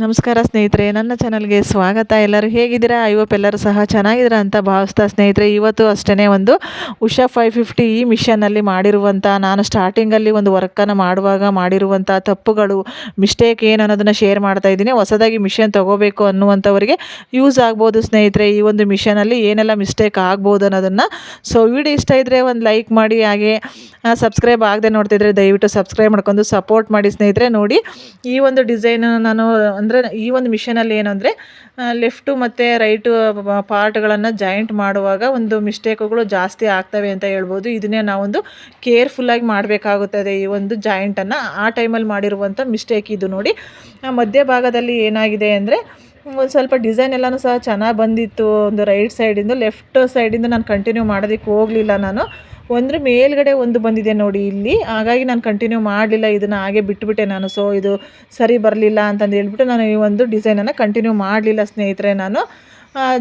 ನಮಸ್ಕಾರ ಸ್ನೇಹಿತರೆ, ನನ್ನ ಚಾನಲ್ಗೆ ಸ್ವಾಗತ. ಎಲ್ಲರೂ ಹೇಗಿದ್ದೀರಾ? ಐ ಎಲ್ಲರೂ ಸಹ ಚೆನ್ನಾಗಿದ್ದೀರಾ ಅಂತ ಭಾವಿಸ್ತಾ ಸ್ನೇಹಿತರೆ, ಇವತ್ತು ಅಷ್ಟೇ ಒಂದು ಉಷಾ ಫೈವ್ ಫಿಫ್ಟಿ ಈ ಮಿಷನಲ್ಲಿ ಮಾಡಿರುವಂಥ, ನಾನು ಸ್ಟಾರ್ಟಿಂಗಲ್ಲಿ ಒಂದು ವರ್ಕನ್ನು ಮಾಡುವಾಗ ಮಾಡಿರುವಂಥ ತಪ್ಪುಗಳು, ಮಿಸ್ಟೇಕ್ ಏನು ಅನ್ನೋದನ್ನು ಶೇರ್ ಮಾಡ್ತಾ ಇದ್ದೀನಿ. ಹೊಸದಾಗಿ ಮಿಷನ್ ತೊಗೋಬೇಕು ಅನ್ನುವಂಥವರಿಗೆ ಯೂಸ್ ಆಗ್ಬೋದು ಸ್ನೇಹಿತರೆ, ಈ ಒಂದು ಮಿಷನಲ್ಲಿ ಏನೆಲ್ಲ ಮಿಸ್ಟೇಕ್ ಆಗ್ಬೋದು ಅನ್ನೋದನ್ನು. ಸೊ ವಿಡಿಯೋ ಇಷ್ಟ ಇದ್ದರೆ ಒಂದು ಲೈಕ್ ಮಾಡಿ, ಹಾಗೆ ಸಬ್ಸ್ಕ್ರೈಬ್ ಆಗದೆ ನೋಡ್ತಿದ್ರೆ ದಯವಿಟ್ಟು ಸಬ್ಸ್ಕ್ರೈಬ್ ಮಾಡ್ಕೊಂಡು ಸಪೋರ್ಟ್ ಮಾಡಿ ಸ್ನೇಹಿತರೆ. ನೋಡಿ, ಈ ಒಂದು ಡಿಸೈನ್ ನಾನು ಅಂದರೆ ಈ ಒಂದು ಮಿಷನಲ್ಲಿ ಏನು ಅಂದರೆ ಲೆಫ್ಟು ಮತ್ತು ರೈಟು ಪಾರ್ಟ್ಗಳನ್ನು ಜಾಯಿಂಟ್ ಮಾಡುವಾಗ ಒಂದು ಮಿಸ್ಟೇಕುಗಳು ಜಾಸ್ತಿ ಆಗ್ತವೆ ಅಂತ ಹೇಳ್ಬೋದು. ಇದನ್ನೇ ನಾವೊಂದು ಕೇರ್ಫುಲ್ಲಾಗಿ ಮಾಡಬೇಕಾಗುತ್ತದೆ ಈ ಒಂದು ಜಾಯಿಂಟನ್ನು ಆ ಟೈಮಲ್ಲಿ ಮಾಡಿರುವಂಥ ಮಿಸ್ಟೇಕ್ ಇದು ನೋಡಿ. ಮಧ್ಯಭಾಗದಲ್ಲಿ ಏನಾಗಿದೆ ಅಂದರೆ, ಒಂದು ಸ್ವಲ್ಪ ಡಿಸೈನ್ ಎಲ್ಲನೂ ಸಹ ಚೆನ್ನಾಗಿ ಬಂದಿತ್ತು. ಒಂದು ರೈಟ್ ಸೈಡಿಂದು ಲೆಫ್ಟ್ ಸೈಡಿಂದು ನಾನು ಕಂಟಿನ್ಯೂ ಮಾಡೋದಕ್ಕೆ ಹೋಗಲಿಲ್ಲ ನಾನು. ಒಂದ್ರ ಮೇಲ್ಗಡೆ ಒಂದು ಬಂದಿದೆ ನೋಡಿ ಇಲ್ಲಿ. ಹಾಗಾಗಿ ನಾನು ಕಂಟಿನ್ಯೂ ಮಾಡಲಿಲ್ಲ, ಇದನ್ನು ಹಾಗೆ ಬಿಟ್ಟುಬಿಟ್ಟೆ ನಾನು. ಸೊ ಇದು ಸರಿ ಬರಲಿಲ್ಲ ಅಂತಂದು ಹೇಳ್ಬಿಟ್ಟು ನಾನು ಈ ಒಂದು ಡಿಸೈನನ್ನು ಕಂಟಿನ್ಯೂ ಮಾಡಲಿಲ್ಲ ಸ್ನೇಹಿತರೆ ನಾನು.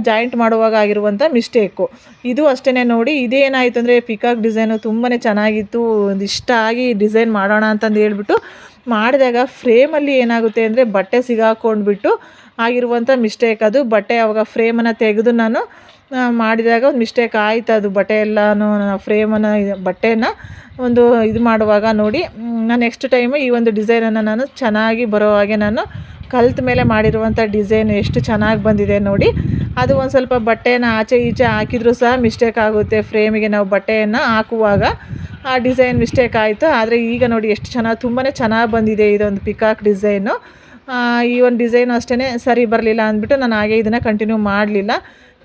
ಜಾಯಿಂಟ್ ಮಾಡುವಾಗ ಆಗಿರುವಂಥ ಮಿಸ್ಟೇಕು ಇದು ಅಷ್ಟೇ ನೋಡಿ, ಇದೇನಾಯಿತು ಅಂದರೆ ಪಿಕಾಕ್ ಡಿಸೈನು ತುಂಬಾ ಚೆನ್ನಾಗಿತ್ತು. ಒಂದು ಇಷ್ಟ ಆಗಿ ಡಿಸೈನ್ ಮಾಡೋಣ ಅಂತಂದು ಹೇಳ್ಬಿಟ್ಟು ಮಾಡಿದಾಗ ಫ್ರೇಮಲ್ಲಿ ಏನಾಗುತ್ತೆ ಅಂದರೆ ಬಟ್ಟೆ ಸಿಗಾಕೊಂಡ್ಬಿಟ್ಟು ಆಗಿರುವಂಥ ಮಿಸ್ಟೇಕ್ ಅದು. ಬಟ್ಟೆ ಅವಾಗ ಫ್ರೇಮನ್ನು ತೆಗೆದು ನಾನು ಮಾಡಿದಾಗ ಒಂದು ಮಿಸ್ಟೇಕ್ ಆಯಿತು. ಅದು ಬಟ್ಟೆ ಎಲ್ಲನೂ ಫ್ರೇಮನ್ನು ಬಟ್ಟೆನ ಒಂದು ಇದು ಮಾಡುವಾಗ ನೋಡಿ ನಾನು ನೆಕ್ಸ್ಟ್ ಟೈಮು ಈ ಒಂದು ಡಿಸೈನನ್ನು ನಾನು ಚೆನ್ನಾಗಿ ಬರೋ ಹಾಗೆ ನಾನು ಕಲ್ತ ಮೇಲೆ ಮಾಡಿರುವಂಥ ಡಿಸೈನ್ ಎಷ್ಟು ಚೆನ್ನಾಗಿ ಬಂದಿದೆ ನೋಡಿ. ಅದು ಒಂದು ಸ್ವಲ್ಪ ಬಟ್ಟೆನ ಆಚೆ ಈಚೆ ಹಾಕಿದರೂ ಸಹ ಮಿಸ್ಟೇಕ್ ಆಗುತ್ತೆ. ಫ್ರೇಮಿಗೆ ನಾವು ಬಟ್ಟೆಯನ್ನು ಹಾಕುವಾಗ ಆ ಡಿಸೈನ್ ಮಿಸ್ಟೇಕ್ ಆಯಿತು. ಆದರೆ ಈಗ ನೋಡಿ ಎಷ್ಟು ಚೆನ್ನಾಗಿ ತುಂಬಾ ಚೆನ್ನಾಗಿ ಬಂದಿದೆ ಇದೊಂದು ಪಿಕಾಕ್ ಡಿಸೈನು ಈ ಒಂದು ಡಿಸೈನು ಅಷ್ಟೇ ಸರಿ ಬರಲಿಲ್ಲ ಅಂದ್ಬಿಟ್ಟು ನಾನು ಹಾಗೆ ಇದನ್ನು ಕಂಟಿನ್ಯೂ ಮಾಡಲಿಲ್ಲ.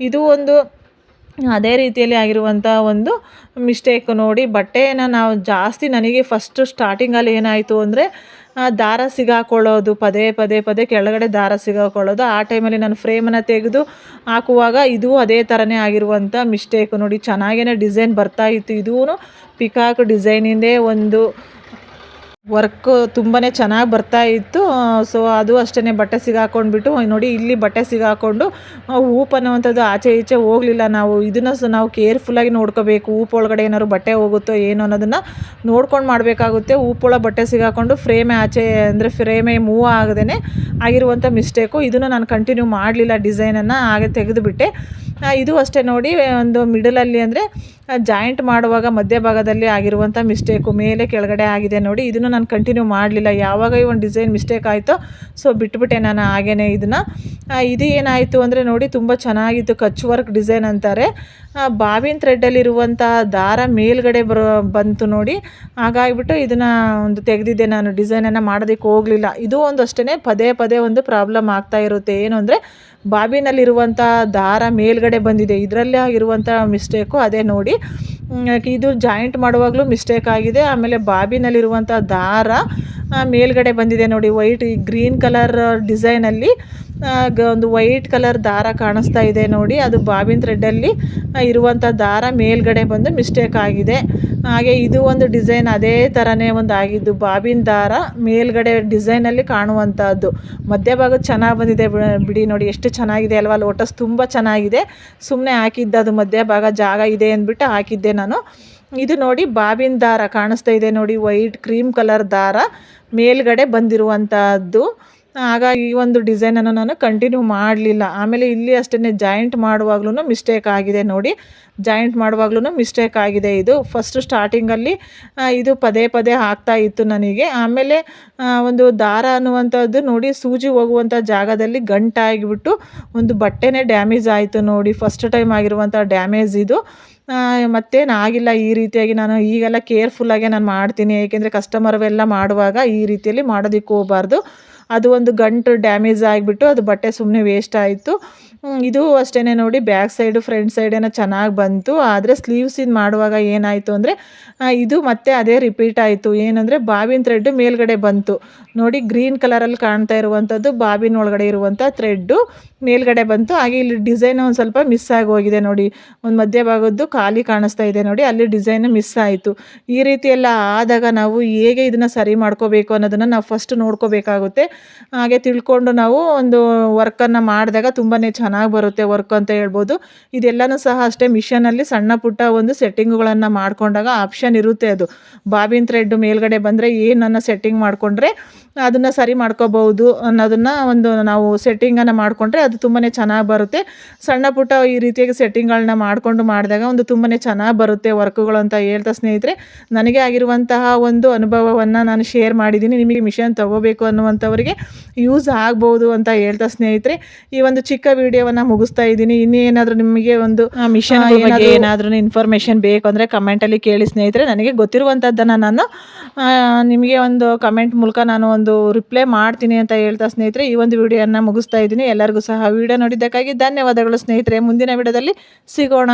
ಇದು ಒಂದು ಅದೇ ರೀತಿಯಲ್ಲಿ ಆಗಿರುವಂಥ ಒಂದು ಮಿಸ್ಟೇಕ್ ನೋಡಿ ಬಟ್ಟೆಯನ್ನು ನಾವು ಜಾಸ್ತಿ ನನಗೆ ಫಸ್ಟು ಸ್ಟಾರ್ಟಿಂಗಲ್ಲಿ ಏನಾಯಿತು ಅಂದರೆ ದಾರ ಸಿಗಾಕೊಳ್ಳೋದು, ಪದೇ ಪದೇ ಪದೇ ಕೆಳಗಡೆ ದಾರ ಸಿಗಾಕೊಳ್ಳೋದು. ಆ ಟೈಮಲ್ಲಿ ನಾನು ಫ್ರೇಮನ್ನು ತೆಗೆದು ಹಾಕುವಾಗ ಇದು ಅದೇ ಥರನೇ ಆಗಿರುವಂಥ ಮಿಸ್ಟೇಕು ನೋಡಿ ಚೆನ್ನಾಗೇ ಡಿಸೈನ್ ಬರ್ತಾ ಇತ್ತು. ಇದೂ ಪಿಕಾಕ್ ಡಿಸೈನಿಂದೇ ಒಂದು ವರ್ಕ್ ತುಂಬಾ ಚೆನ್ನಾಗಿ ಬರ್ತಾ ಇತ್ತು. ಸೊ, ಅದು ಅಷ್ಟೇ ಬಟ್ಟೆ ಸಿಗಾಕೊಂಡ್ಬಿಟ್ಟು ನೋಡಿ ಇಲ್ಲಿ ಬಟ್ಟೆ ಸಿಗಾಕೊಂಡು ಊಪ್ ಅನ್ನುವಂಥದ್ದು ಆಚೆ ಈಚೆ ಹೋಗಲಿಲ್ಲ ನಾವು. ಇದನ್ನು ಸಹ ನಾವು ಕೇರ್ಫುಲ್ಲಾಗಿ ನೋಡ್ಕೋಬೇಕು. ಊಪ್ ಒಳಗಡೆ ಏನಾದ್ರು ಬಟ್ಟೆ ಹೋಗುತ್ತೋ ಏನು ಅನ್ನೋದನ್ನು ನೋಡ್ಕೊಂಡು ಮಾಡಬೇಕಾಗುತ್ತೆ. ಊಪೊಳ ಬಟ್ಟೆ ಸಿಗಾಕೊಂಡು ಫ್ರೇಮೇ ಆಚೆ, ಅಂದರೆ ಫ್ರೇಮೆ ಮೂವ್ ಆಗದೇ ಆಗಿರುವಂಥ ಮಿಸ್ಟೇಕು. ಇದನ್ನು ನಾನು ಕಂಟಿನ್ಯೂ ಮಾಡಲಿಲ್ಲ ಡಿಸೈನನ್ನು, ಹಾಗೆ ತೆಗೆದುಬಿಟ್ಟೆ. ಇದು ಅಷ್ಟೇ ನೋಡಿ, ಒಂದು ಮಿಡಲಲ್ಲಿ ಅಂದರೆ ಜಾಯಿಂಟ್ ಮಾಡುವಾಗ ಮಧ್ಯಭಾಗದಲ್ಲಿ ಆಗಿರುವಂಥ ಮಿಸ್ಟೇಕು ಮೇಲೆ ಕೆಳಗಡೆ ಆಗಿದೆ ನೋಡಿ. ಇದನ್ನು ನಾನು ಕಂಟಿನ್ಯೂ ಮಾಡಲಿಲ್ಲ. ಯಾವಾಗ ಈ ಒಂದು ಡಿಸೈನ್ ಮಿಸ್ಟೇಕ್ ಆಯಿತೋ, ಸೊ ಬಿಟ್ಬಿಟ್ಟೆ ನಾನು ಹಾಗೇ ಇದನ್ನು. ಇದು ಏನಾಯಿತು ಅಂದರೆ ನೋಡಿ, ತುಂಬ ಚೆನ್ನಾಗಿತ್ತು ಕಚ್ ವರ್ಕ್ ಡಿಸೈನ್ ಅಂತಾರೆ. ಬಾವಿನ ಥ್ರೆಡ್ಡಲ್ಲಿರುವಂಥ ದಾರ ಮೇಲ್ಗಡೆ ಬರೋ, ಬಂತು ನೋಡಿ. ಹಾಗಾಗಿಬಿಟ್ಟು ಇದನ್ನು ಒಂದು ತೆಗೆದಿದ್ದೆ ನಾನು. ಡಿಸೈನನ್ನು ಮಾಡೋದಕ್ಕೆ ಹೋಗಲಿಲ್ಲ. ಇದು ಒಂದು ಅಷ್ಟೇ ಪದೇ ಪದೇ ಒಂದು ಪ್ರಾಬ್ಲಮ್ ಆಗ್ತಾ ಇರುತ್ತೆ. ಏನು ಅಂದರೆ ಬಾಬಿನಲ್ಲಿರುವಂಥ ದಾರ ಮೇಲ್ಗಡೆ ಬಂದಿದೆ. ಇದರಲ್ಲೇ ಆಗಿರುವಂಥ ಮಿಸ್ಟೇಕು, ಅದೇ ನೋಡಿ. ಇದು ಜಾಯಿಂಟ್ ಮಾಡುವಾಗಲೂ ಮಿಸ್ಟೇಕ್ ಆಗಿದೆ. ಆಮೇಲೆ ಬಾಬಿನಲ್ಲಿರುವಂಥ ದಾರ ಮೇಲ್ಗಡೆ ಬಂದಿದೆ ನೋಡಿ ವೈಟ್ ಗ್ರೀನ್ ಕಲರ್ ಡಿಸೈನಲ್ಲಿ ಒಂದು ವೈಟ್ ಕಲರ್ ದಾರ ಕಾಣಿಸ್ತಾ ಇದೆ ನೋಡಿ. ಅದು ಬಾಬಿನ್ ಥ್ರೆಡ್ಡಲ್ಲಿ ಇರುವಂಥ ದಾರ ಮೇಲ್ಗಡೆ ಬಂದು ಮಿಸ್ಟೇಕ್ ಆಗಿದೆ. ಹಾಗೆ ಇದು ಒಂದು ಡಿಸೈನ್ ಅದೇ ಥರನೇ ಒಂದು ಆಗಿದ್ದು. ಬಾಬಿನ ದಾರ ಮೇಲ್ಗಡೆ ಡಿಸೈನಲ್ಲಿ ಕಾಣುವಂಥದ್ದು ಮಧ್ಯಭಾಗ ಚೆನ್ನಾಗಿ ಬಂದಿದೆ ಬಿಡಿ ನೋಡಿ, ಎಷ್ಟು ಚೆನ್ನಾಗಿದೆ ಅಲ್ವಾ? ಲೋಟಸ್ ತುಂಬ ಚೆನ್ನಾಗಿದೆ. ಸುಮ್ಮನೆ ಹಾಕಿದ್ದು ಅದು ಮಧ್ಯಭಾಗ ಜಾಗ ಇದೆ ಅಂದ್ಬಿಟ್ಟು ಹಾಕಿದ್ದೆ ನಾನು. ಇದು ನೋಡಿ ಬಾಬಿನ ದಾರ ಕಾಣಿಸ್ತಾ ಇದೆ ನೋಡಿ, ವೈಟ್ ಕ್ರೀಮ್ ಕಲರ್ ದಾರ ಮೇಲ್ಗಡೆ ಬಂದಿರುವಂಥದ್ದು ಹಾಗಾಗಿ ಈ ಒಂದು ಡಿಸೈನನ್ನು ನಾನು ಕಂಟಿನ್ಯೂ ಮಾಡಲಿಲ್ಲ. ಆಮೇಲೆ ಇಲ್ಲಿ ಅಷ್ಟೇ ಜಾಯಿಂಟ್ ಮಾಡುವಾಗ್ಲೂ ಮಿಸ್ಟೇಕ್ ಆಗಿದೆ ನೋಡಿ. ಜಾಯಿಂಟ್ ಮಾಡುವಾಗ್ಲೂ ಮಿಸ್ಟೇಕ್ ಆಗಿದೆ ಇದು. ಫಸ್ಟ್ ಸ್ಟಾರ್ಟಿಂಗಲ್ಲಿ ಇದು ಪದೇ ಪದೇ ಆಗ್ತಾ ಇತ್ತು ನನಗೆ. ಆಮೇಲೆ ಒಂದು ದಾರ ಅನ್ನುವಂಥದ್ದು ನೋಡಿ, ಸೂಜಿ ಹೋಗುವಂಥ ಜಾಗದಲ್ಲಿ ಗಂಟಾಗಿಬಿಟ್ಟು ಒಂದು ಬಟ್ಟೆನೇ ಡ್ಯಾಮೇಜ್ ಆಯಿತು ನೋಡಿ. ಫಸ್ಟ್ ಟೈಮ್ ಆಗಿರುವಂಥ ಡ್ಯಾಮೇಜ್ ಇದು. ಮತ್ತೇನು ಆಗಿಲ್ಲ ಈ ರೀತಿಯಾಗಿ ನಾನು ಈಗೆಲ್ಲ ಕೇರ್ಫುಲ್ಲಾಗೆ ನಾನು ಮಾಡ್ತೀನಿ. ಏಕೆಂದರೆ ಕಸ್ಟಮರ್ವೆಲ್ಲ ಮಾಡುವಾಗ ಈ ರೀತಿಯಲ್ಲಿ ಮಾಡೋದಕ್ಕೆ ಹೋಗಬಾರ್ದು. ಅದು ಒಂದು ಗಂಟು ಡ್ಯಾಮೇಜ್ ಆಗಿಬಿಟ್ಟು ಅದು ಬಟ್ಟೆ ಸುಮ್ಮನೆ ವೇಸ್ಟ್ ಆಯಿತು. ಇದು ಅಷ್ಟೇ ನೋಡಿ, ಬ್ಯಾಕ್ ಸೈಡು ಫ್ರಂಟ್ ಸೈಡೇನೋ ಚೆನ್ನಾಗಿ ಬಂತು. ಆದರೆ ಇದು ಮಾಡುವಾಗ ಏನಾಯಿತು ಅಂದರೆ ಇದು ಮತ್ತೆ ಅದೇ ರಿಪೀಟ್ ಆಯಿತು. ಏನಂದರೆ ಬಾಬಿನ ಥ್ರೆಡ್ಡು ಮೇಲ್ಗಡೆ ಬಂತು. ನೋಡಿ ಗ್ರೀನ್ ಕಲರಲ್ಲಿ ಕಾಣ್ತಾ ಇರುವಂಥದ್ದು ಬಾಬಿನ ಒಳಗಡೆ ಇರುವಂಥ ಥ್ರೆಡ್ಡು ಮೇಲ್ಗಡೆ ಬಂತು. ಹಾಗೆ ಇಲ್ಲಿ ಡಿಸೈನ್ ಒಂದು ಸ್ವಲ್ಪ ಮಿಸ್ ಆಗಿ ಹೋಗಿದೆ ನೋಡಿ. ಒಂದು ಮಧ್ಯಭಾಗದ್ದು ಖಾಲಿ ಕಾಣಿಸ್ತಾ ಇದೆ ನೋಡಿ. ಅಲ್ಲಿ ಡಿಸೈನ್ ಮಿಸ್ ಆಯಿತು. ಈ ರೀತಿ ಎಲ್ಲ ಆದಾಗ ನಾವು ಹೇಗೆ ಇದನ್ನು ಸರಿ ಮಾಡ್ಕೋಬೇಕು ಅನ್ನೋದನ್ನು ನಾವು ಫಸ್ಟ್ ನೋಡ್ಕೋಬೇಕಾಗುತ್ತೆ. ಹಾಗೆ ತಿಳ್ಕೊಂಡು ನಾವು ಒಂದು ವರ್ಕನ್ನು ಮಾಡಿದಾಗ ತುಂಬಾ ಚೆನ್ನಾಗಿ ಬರುತ್ತೆ ವರ್ಕ್ ಅಂತ ಹೇಳ್ಬೋದು. ಇದೆಲ್ಲನೂ ಸಹ ಅಷ್ಟೇ ಮಿಷನಲ್ಲಿ ಸಣ್ಣ ಪುಟ್ಟ ಒಂದು ಸೆಟ್ಟಿಂಗ್ಗಳನ್ನು ಮಾಡಿಕೊಂಡಾಗ ಆಪ್ಷನ್ ಇರುತ್ತೆ ಅದು. ಬಾಬಿನ್ ಥ್ರೆಡ್ ಮೇಲ್ಗಡೆ ಬಂದರೆ ಏನನ್ನು ಸೆಟ್ಟಿಂಗ್ ಮಾಡಿಕೊಂಡ್ರೆ ಅದನ್ನು ಸರಿ ಮಾಡ್ಕೋಬಹುದು ಅನ್ನೋದನ್ನು ಒಂದು ನಾವು ಸೆಟ್ಟಿಂಗನ್ನು ಮಾಡಿಕೊಂಡ್ರೆ ಅದು ತುಂಬಾ ಚೆನ್ನಾಗಿ ಬರುತ್ತೆ. ಸಣ್ಣ ಪುಟ್ಟ ಈ ರೀತಿಯಾಗಿ ಸೆಟ್ಟಿಂಗ್ಗಳನ್ನ ಮಾಡಿಕೊಂಡು ಮಾಡಿದಾಗ ಒಂದು ತುಂಬಾ ಚೆನ್ನಾಗಿ ಬರುತ್ತೆ ವರ್ಕ್ಗಳು ಅಂತ ಹೇಳ್ತಾ ಸ್ನೇಹಿತರೆ. ನನಗೆ ಆಗಿರುವಂತಹ ಒಂದು ಅನುಭವವನ್ನು ನಾನು ಶೇರ್ ಮಾಡಿದ್ದೀನಿ. ನಿಮಗೆ ಮಿಷನ್ ತಗೋಬೇಕು ಅನ್ನುವಂಥವರಿಗೆ ಯೂಸ್ ಆಗ್ಬೋದು ಅಂತ ಹೇಳ್ತಾ ಸ್ನೇಹಿತರೆ. ಈ ಒಂದು ಚಿಕ್ಕ ವಿಡಿಯೋವನ್ನು ಮುಗಿಸ್ತಾ ಇದ್ದೀನಿ. ಇನ್ನೇನಾದರೂ ನಿಮಗೆ ಒಂದು ಮಿಷನ್ ಬಗ್ಗೆ ಏನಾದರೂ ಇನ್ಫಾರ್ಮೇಷನ್ ಬೇಕು ಅಂದರೆ ಕಮೆಂಟಲ್ಲಿ ಕೇಳಿ ಸ್ನೇಹಿತರೆ. ನನಗೆ ಗೊತ್ತಿರುವಂಥದ್ದನ್ನು ನಾನು ನಿಮಗೆ ಒಂದು ಕಮೆಂಟ್ ಮೂಲಕ ನಾನು ಒಂದು ರಿಪ್ಲೈ ಮಾಡ್ತೀನಿ ಅಂತ ಹೇಳ್ತಾ ಸ್ನೇಹಿತರೆ. ಈ ಒಂದು ವಿಡಿಯೋನ ಮುಗಿಸ್ತಾ ಇದ್ದೀನಿ. ಎಲ್ಲರಿಗೂ ಸಹ ವಿಡಿಯೋ ನೋಡಿದ್ದಕ್ಕಾಗಿ ಧನ್ಯವಾದಗಳು ಸ್ನೇಹಿತರೆ. ಮುಂದಿನ ವಿಡಿಯೋದಲ್ಲಿ ಸಿಗೋಣ.